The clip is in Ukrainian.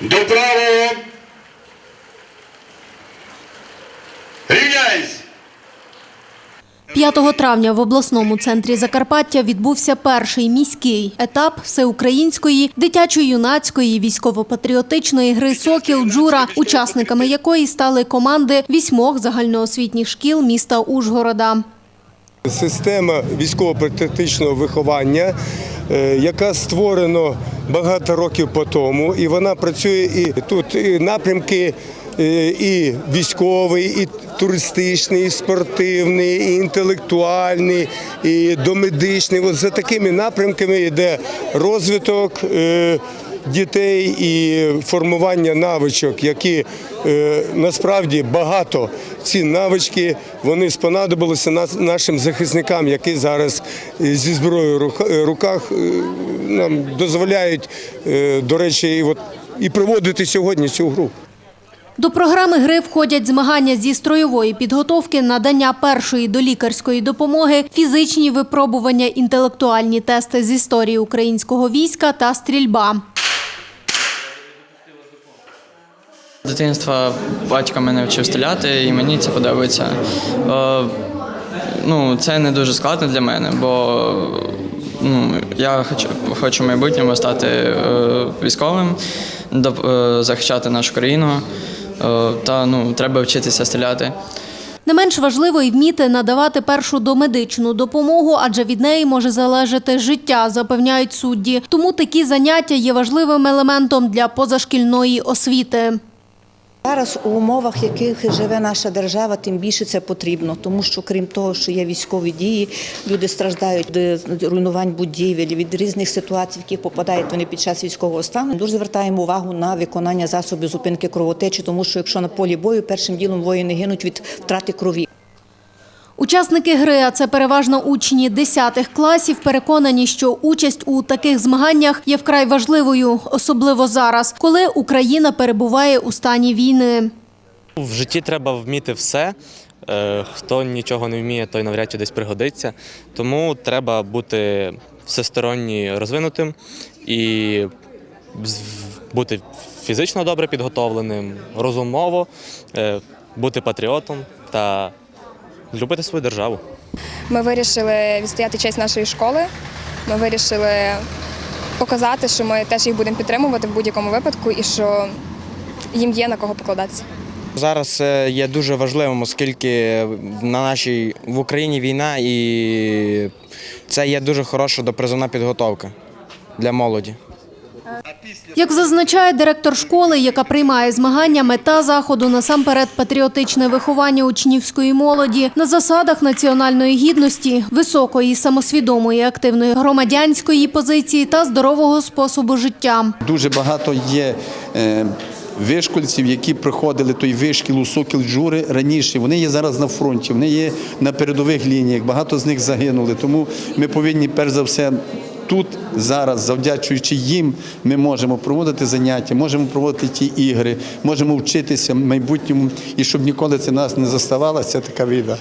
До правого. Рівняйсь! 5 травня в обласному центрі Закарпаття відбувся перший міський етап всеукраїнської дитячо-юнацької військово-патріотичної гри Сокіл Джура, учасниками якої стали команди вісьмох загальноосвітніх шкіл міста Ужгорода. Система військово-патріотичного виховання, е, яка створена багато років по тому, і вона працює і тут і напрямки. е, І військовий, і туристичний, і спортивний, і інтелектуальний, і домедичний. От за такими напрямками йде розвиток е, дітей і формування навичок, які е, насправді багато ці навички вони спонадобилися нашим захисникам, які зараз е, зі зброєю в е, руках нам дозволяють, до речі, і і проводити сьогодні цю гру. До програми гри входять змагання зі строєвої підготовки, надання першої долікарської допомоги, фізичні випробування, інтелектуальні тести з історії українського війська та стрільба. З дитинства батько мене вчив стріляти, і мені це подобається. Е, ну, це не дуже складно для мене, бо ну, я хочу, хочу в майбутньому стати е, військовим, е, захищати нашу країну. Та ну, треба вчитися стріляти. Не менш важливо і вміти надавати першу домедичну допомогу, адже від неї може залежати життя, запевняють судді. Тому такі заняття є важливим елементом для позашкільної освіти. Зараз у умовах, яких живе наша держава, тим більше це потрібно, тому що крім того, що є військові дії, люди страждають від руйнувань будівель, від різних ситуацій, в які попадають вони під час військового стану. Дуже звертаємо увагу на виконання засобів зупинки кровотечі, тому що якщо на полі бою першим ділом воїни гинуть від втрати крові. Учасники гри, а це переважно учні 10 класів, переконані, що участь у таких змаганнях є вкрай важливою, особливо зараз, коли Україна перебуває у стані війни. В житті треба вміти все. Е, Хто нічого не вміє, той навряд чи десь пригодиться. Тому треба бути всесторонньо розвинутим і бути фізично добре підготовленим, розумово, е, бути патріотом та любити свою державу. Ми вирішили відстояти честь нашої школи. Ми вирішили показати, що ми теж їх будемо підтримувати в будь-якому випадку і що їм є на кого покладатися. Зараз є дуже важливим, оскільки на нашій в Україні війна, і це є дуже хороша допризовна підготовка для молоді. Як зазначає директор школи, яка приймає змагання, мета заходу насамперед патріотичне виховання учнівської молоді на засадах національної гідності, високої самосвідомої активної громадянської позиції та здорового способу життя. Дуже багато є е, вишкольців, які проходили той вишкіл у Сокіл Джури раніше. Вони є зараз на фронті, вони є на передових лініях. Багато з них загинули. Тому ми повинні перш за все. Тут зараз, завдячуючи їм, ми можемо проводити заняття, можемо проводити ті ігри, можемо вчитися в майбутньому, і щоб ніколи це нас не заставалася така війна.